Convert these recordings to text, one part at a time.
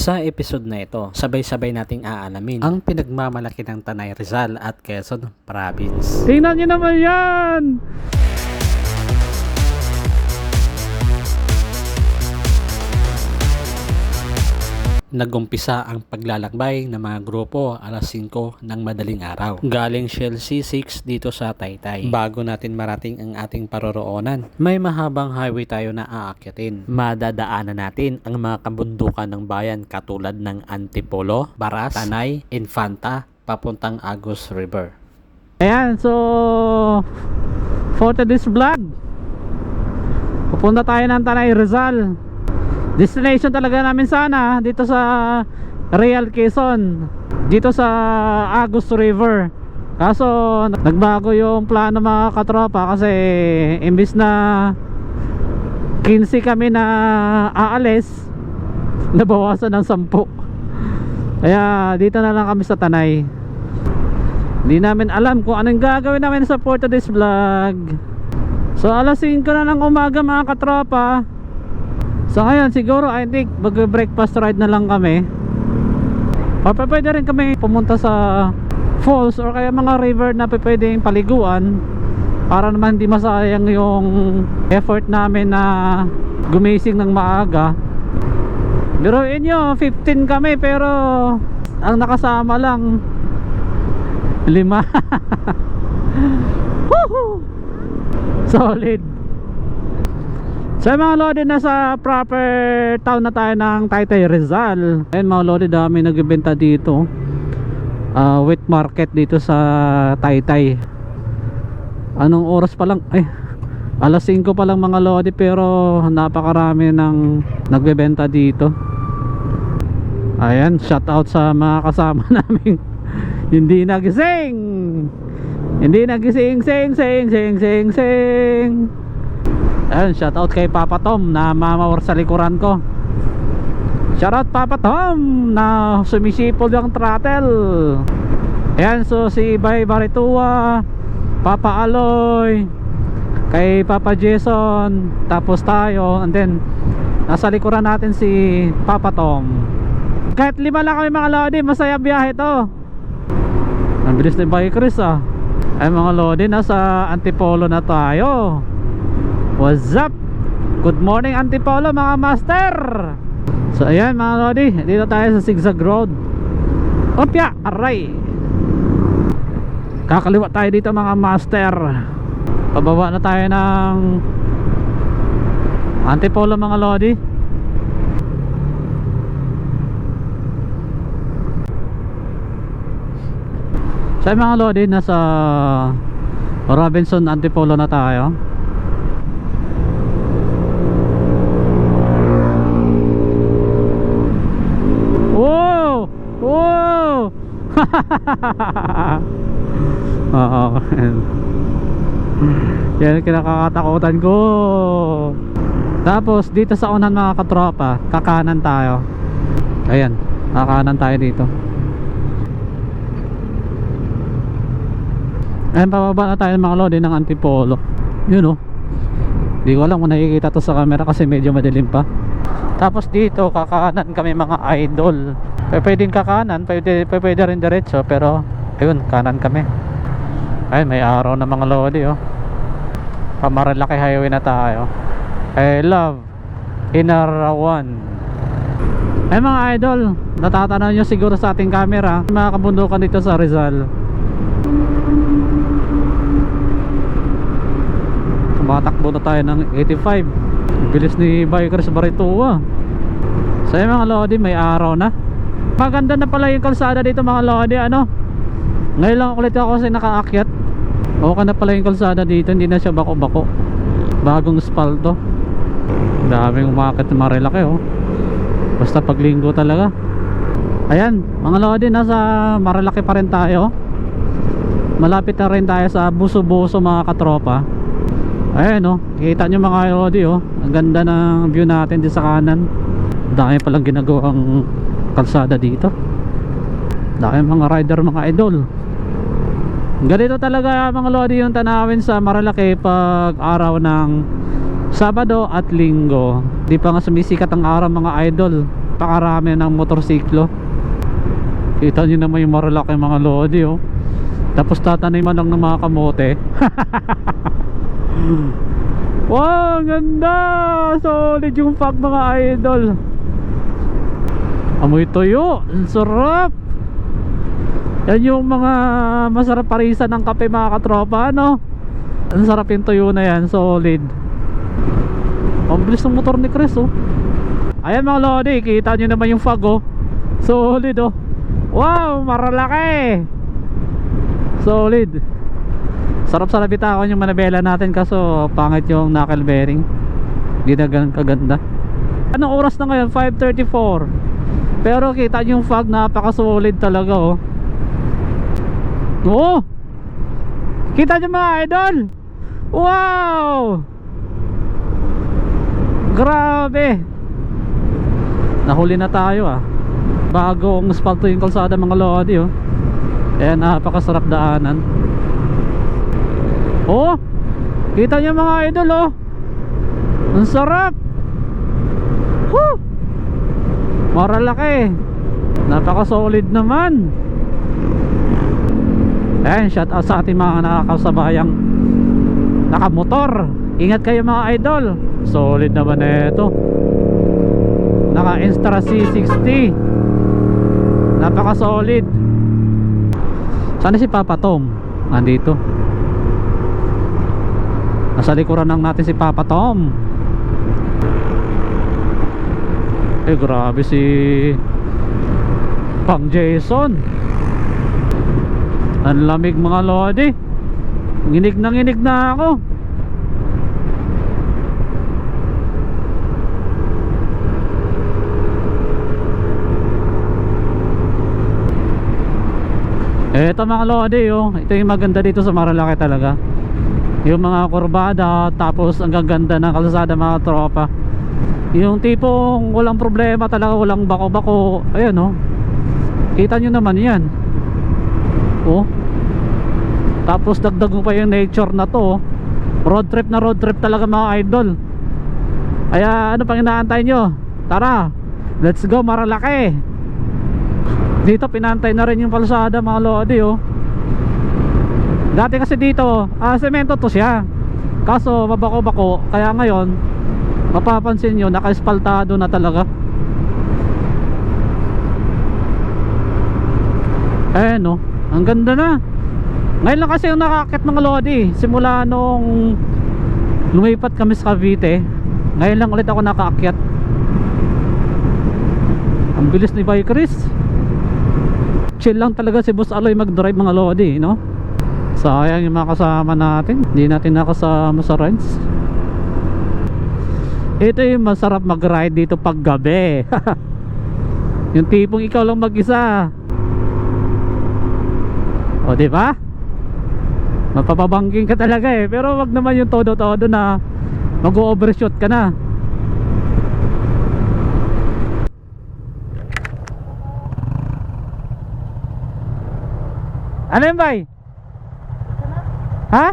Sa episode na ito, sabay-sabay nating aalamin ang pinagmamalaki ng Tanay Rizal at Quezon Province. Tingnan nyo naman yan! Nagumpisa ang paglalakbay ng mga grupo alas 5 ng madaling araw. Galing Shell C6 dito sa Taytay. Bago natin marating ang ating paroroonan, may mahabang highway tayo na aakyatin. Madadaanan natin ang mga kabundukan ng bayan katulad ng Antipolo, Baras, Tanay, Infanta, papuntang Agus River. Ayan, so for today's vlog Pupunta tayo ng Tanay Rizal Destination talaga namin sana dito sa Real Quezon. Dito sa Agus River. Kaso nagbago yung plano mga katropa kasi imbis na 15 kami na aalis Nabawasan ng 10 Kaya dito na lang kami sa Tanay. Hindi namin alam kung anong gagawin namin sa for today's vlog. So alas 5 na ng umaga mga katropa So ngayon siguro I think mag-breakfast ride na lang kami. O pa- pwede rin kami pumunta sa falls or kaya mga river na pwedeng paliguan Para naman hindi masayang yung effort namin na gumising ng maaga. Biruin nyo 15 kami pero ang nakasama lang lima. Woohoo! solid so mga lodi nasa proper town na tayo ng Taytay Rizal. Ayun mga lodi dami nagbibenta dito. Uh, wet market dito sa Taytay. Anong oras pa lang? Ay alas 5 pa lang mga lodi pero napakarami ng nagbebenta dito. Ayan shout out sa mga kasama namin. Hindi nagising! Hindi nagising sing sing sing sing sing ayun shout out kay Papa Tom na mamawar sa likuran ko. Shout out Papa Tom na sumisipol yung throttle. Ayan so si Bay Baritua Papa Aloy kay Papa Jason tapos tayo and then nasa likuran natin si Papa Tom. Kahit lima lang kami mga lodi masaya biyahe to. Ang bilis na yung Chris ah. Ay mga lodi nasa Antipolo na tayo what's up? Good morning Antipolo mga master! So ayan mga lodi dito tayo sa zigzag road. Opya aray! Kakaliwa tayo dito mga master. Pababa na tayo ng Antipolo mga lodi. Sa mga lodi nasa Robinson Antipolo na tayo. Oo. Yan ang kinakatakutan ko. Tapos dito sa unan mga katropa, kakanan tayo. Ayan, kakanan tayo dito. Ayan, pababa na tayo mga lodi ng Antipolo. Yun oh. Di ko alam kung nakikita to sa camera kasi medyo madilim pa. Tapos dito, kakanan kami mga idol. Pwedeng kakanan, pwede, pwede rin diretso, pero ayun, kanan kami. Ayun, may araw na mga lodi oh. Pamarilaki highway na tayo. I love Inarawan. Ay mga idol, natatanaw nyo siguro sa ating camera, mga kabundukan dito sa Rizal. tumatakbo na tayo ng 85 bilis ni Bikers Baritoa so yun mga lodi may araw na maganda na pala yung kalsada dito mga lodi ano? Ngayon lang ulit ako kasi nakaakyat. Okay na pala yung kalsada dito hindi na siya bako bako bagong spalto daming umakit na marilaki oh. Basta paglinggo talaga. Ayan mga lodi nasa marilaki pa rin tayo. Malapit na rin tayo sa buso-buso mga katropa. Ayan oh, kita nyo mga lodi oh. Ang ganda ng view natin din sa kanan. Dami palang ginagawang kalsada dito. Dami mga rider mga idol. Ganito talaga mga lodi yung tanawin sa Marilaki pag araw ng Sabado at Linggo. Di pa nga sumisikat ang araw mga idol. Napakarami ng motorsiklo. Kita nyo naman yung malalaki mga lodi oh. Tapos tataniman lang ng mga kamote. Wow ganda! Solid yung fog mga idol amoy tuyo ang sarap. Yan yung mga masarap parisa ng kape mga katropa ano? Ang sarap yung tuyo na yan solid. Ang bilis ng motor ni Chris oh. Ayan mga lodi, kita nyo naman yung fog oh. Solid oh. Wow, maralaki. Solid. Sarap sa labitawan yung manabela natin Kaso pangit yung knuckle bearing. Hindi na ganun kaganda. Anong oras na ngayon? 5.34 Pero kita nyo yung fog Napaka solid talaga oh. Oo Kita nyo mga idol? Wow! Grabe! Nahuli na tayo ah. Bagong asfalto yung kalsada mga lodi oh. Ayan napakasarap daanan. Oh! Kita niyo mga idol oh. Ang sarap! Woo Maralaki Napaka solid naman. Ayan shout out sa ating mga nakakasabayang Nakamotor. Ingat kayo mga idol. Solid naman na ito. Naka Instra C60 Napaka solid Sana si Papa Tom? Andito Nasa likuran lang natin si Papa Tom Eh grabe si Pang Jason. Ang lamig mga lodi. Nginig na nginig na ako. Eto mga lodi oh. Ito yung maganda dito sa Marilaki talaga. Yung mga kurbada Tapos ang gaganda ng kalsada mga tropa Yung tipong walang problema talaga Walang bako-bako Ayan oh. Kita nyo naman yan. Oh. Tapos dagdag mo pa yung nature na to oh. Road trip na road trip talaga mga idol. Kaya ano pang inaantay nyo? Tara Let's go Marilaki dito pinantay na rin yung kalsada mga lodi oh. Dati kasi dito ah, semento to siya. Kaso mabako bako kaya ngayon mapapansin nyo naka-espaltado na talaga eh no ang ganda na ngayon lang kasi yung nakakit mga lodi simula nung lumipat kami sa Cavite ngayon lang ulit ako nakaakyat ang bilis ni Bay Chris chill lang talaga si Boss Aloy mag-drive mga lodi, no? Sayang yung mga kasama natin. Hindi natin nakasama sa rides. Ito yung masarap mag-ride dito pag gabi. yung tipong ikaw lang mag-isa. O, di ba? Mapapabangking ka talaga eh. Pero wag naman yung todo-todo na mag-overshoot ka na. Ano yun, bay? Ha?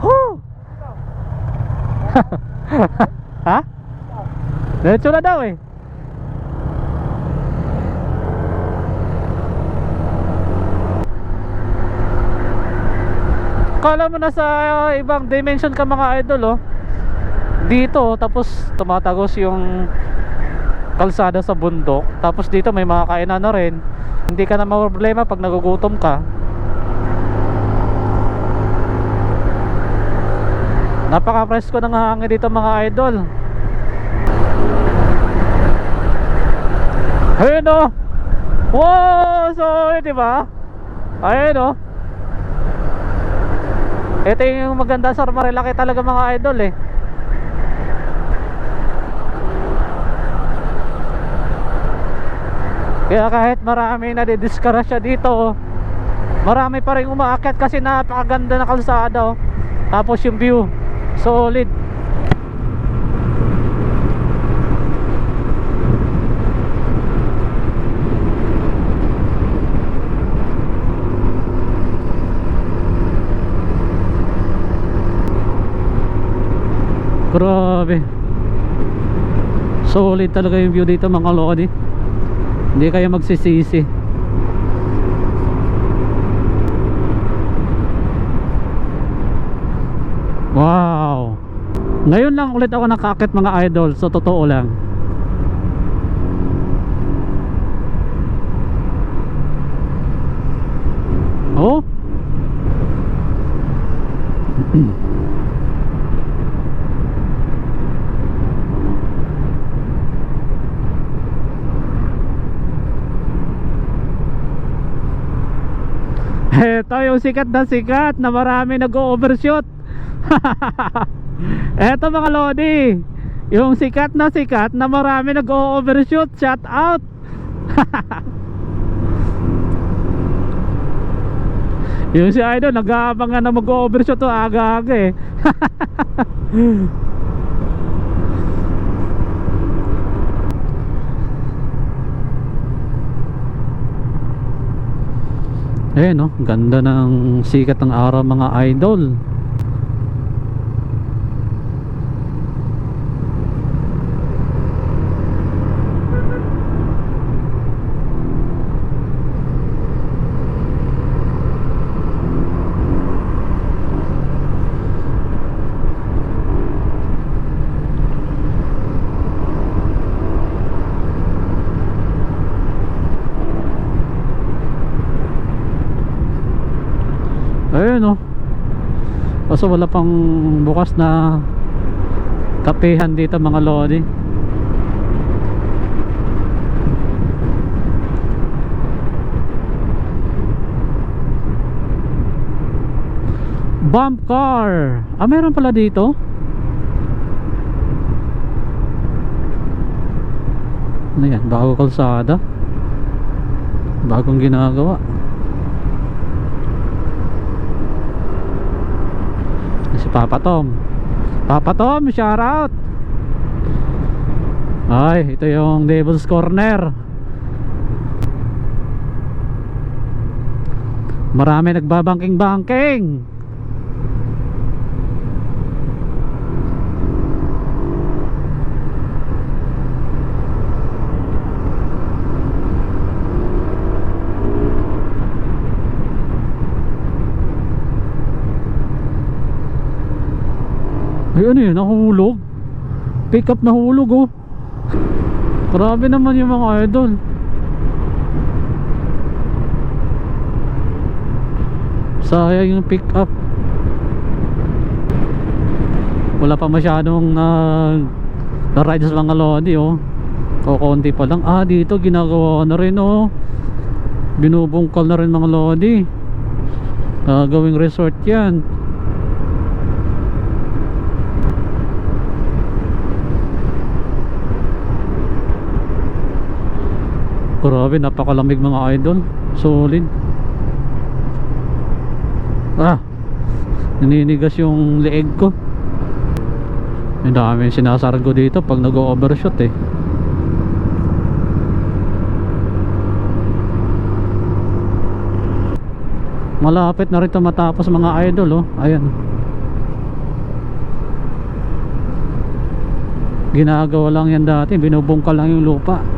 Huh! ha? Diretso na daw eh. Kala mo na sa uh, ibang dimension ka mga idol oh. Dito tapos tumatagos yung kalsada sa bundok. Tapos dito may mga kainan na rin. Hindi ka na problema pag nagugutom ka. Napaka-presko ng hangin dito mga idol. Ayun oh. Wow, so di ba? Ayun oh. Ito yung maganda sa Marilaki talaga mga idol eh. Kaya kahit marami na didiskara siya dito Marami pa rin umaakyat kasi napakaganda na kalsada oh. Tapos yung view Solid Grabe Solid talaga yung view dito mga lodi. Hindi kayo magsisisi. Wow! Ngayon lang ulit ako nakakit mga idol, so totoo lang. Oh? Ito yung sikat na sikat na marami nag-overshoot. Eto mga lodi. Yung sikat na sikat na marami nag-overshoot. Shout out. yung si Idol nag-aabang na mag-overshoot to aga-aga eh. Eh no, ganda ng sikat ng araw mga idol. Ayun oh. Kaso wala pang bukas na kapehan dito mga lodi. Bump car. Ah, meron pala dito. Ano yan? Bago kalsada. Bagong ginagawa. Si Papa Tom. Papa Tom shout out ay ito yung Devil's Corner. Marami nagbabangking bangking Ay ano yun, nahulog. Pick up nahulog oh. Grabe naman yung mga idol. Sayang yung pick up. Wala pa masyadong uh, na-ride sa mga lodi oh. O pa lang. Ah dito ginagawa na rin oh. Binubungkal na rin mga lodi. Gagawing resort yan Grabe, napakalamig mga idol. Solid. Ah, naninigas yung leeg ko. Ang dami sinasargo dito pag nag-overshoot eh. Malapit na rin ito matapos mga idol oh. Ayan. Ginagawa lang yan dati, binubungkal lang yung lupa.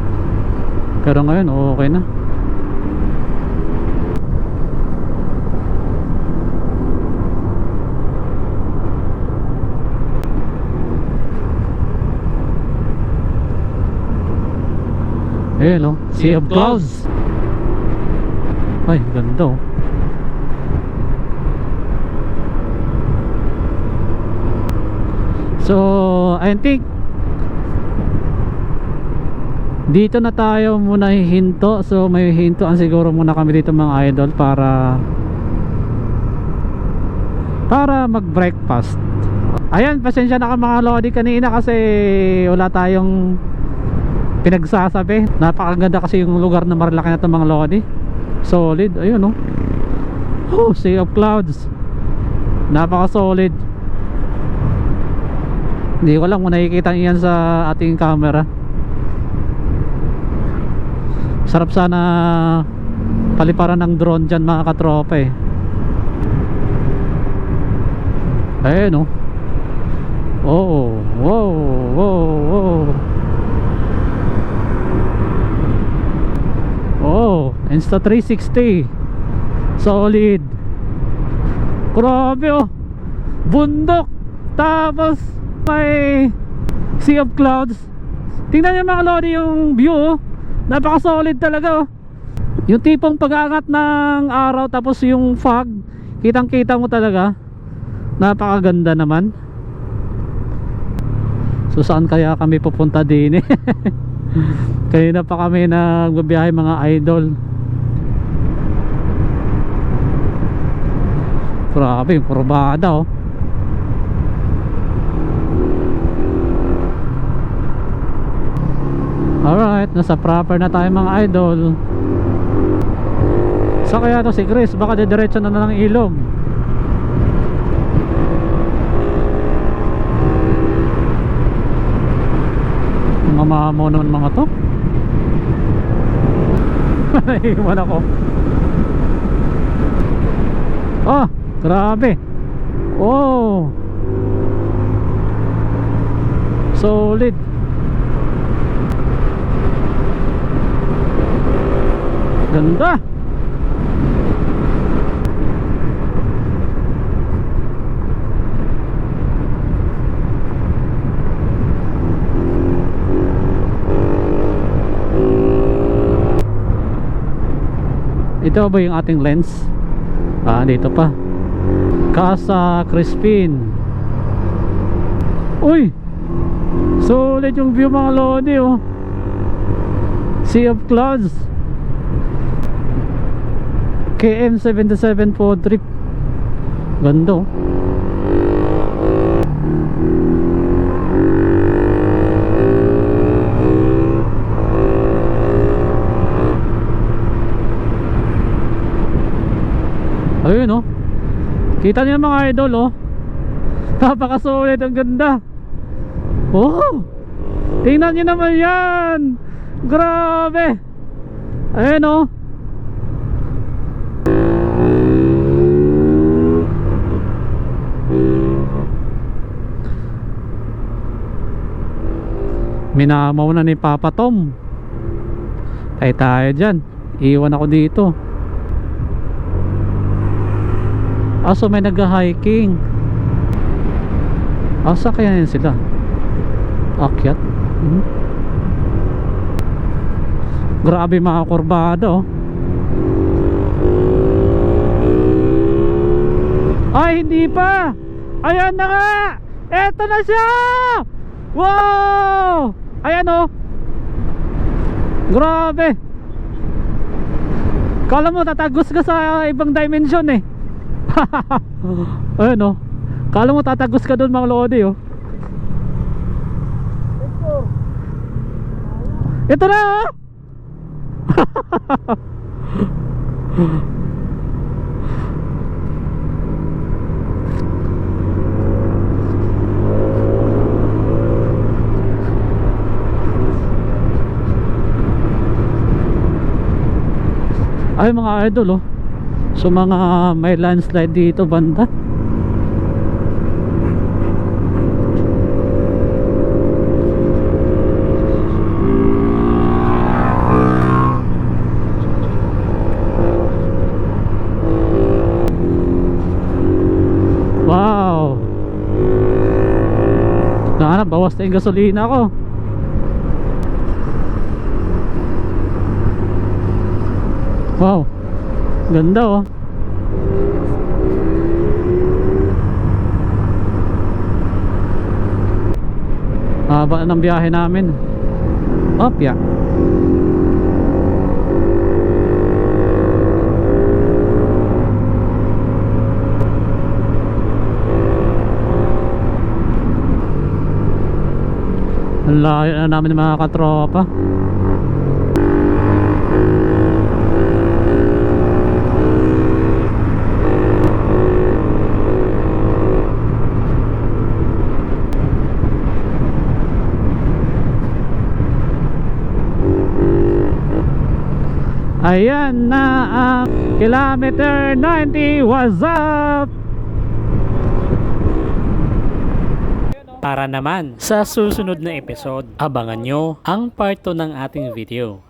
Pero ngayon okay na? Eh no, Sea of Clouds Ay, ganda oh. So, I think dito na tayo muna hihinto. So may hintoan siguro muna kami dito mga idol para para mag breakfast ayan pasensya na ka mga lodi kanina kasi wala tayong pinagsasabi. Napakaganda kasi yung lugar na marilaki na ito mga lodi. Solid. Ayun oh. Oh sea of clouds. Napaka solid hindi ko lang kung nakikita yan sa ating camera sarap sana paliparan ng drone dyan mga katropa eh ayun no oh oh oh oh oh insta 360 solid. Grabe oh. Bundok tapos may sea of clouds. Tingnan nyo mga lodi yung view oh. Napaka-solid talaga oh. Yung tipong pag-angat ng araw tapos yung fog, kitang-kita mo talaga. Napakaganda naman. So saan kaya kami pupunta din eh? Kanina pa kami nagbabiyahe mga idol. Grabe, yung kurbada oh. Alright, nasa proper na tayo mga idol. Sa kaya to si Chris, baka didiretso na na ng ilog. Mga mamaw naman mga to. Naiwan ako. Oh, grabe. Oh. Solid. Ganda. Ito ba yung ating lens? Ah, dito pa. Casa Crispin. Uy! Solid yung view mga lodi oh. Sea of Clouds. KM77 po trip. Ganda oh. Ayun oh. Kita niyo mga idol oh. Napakasulit ang ganda. Oh. Tingnan niyo naman 'yan. Grabe. Ayun oh. Minamaw na ni Papa Tom. Tayo tayo dyan. Iwan ako dito. Aso may nag-hiking. Asa kaya yan sila? Akyat? Hmm. Grabe mga kurbada oh. Ay hindi pa Ayan na nga Eto na siya Wow Ayan oh. Grabe. Kala mo tatagos ka sa ibang dimension eh. Ayun oh. Kala mo tatagos ka doon mga lodi oh. Ito na oh Ay mga idol oh. So mga may landslide dito banda. Wow. Nahanap bawas na gasolina ko Wow. Ganda oh. Haba ng biyahe namin. Opya. Ang layo na namin ng mga katropa Ayan na ang kilometer 90 What's up? Para naman sa susunod na episode, abangan nyo ang part 2 ng ating video.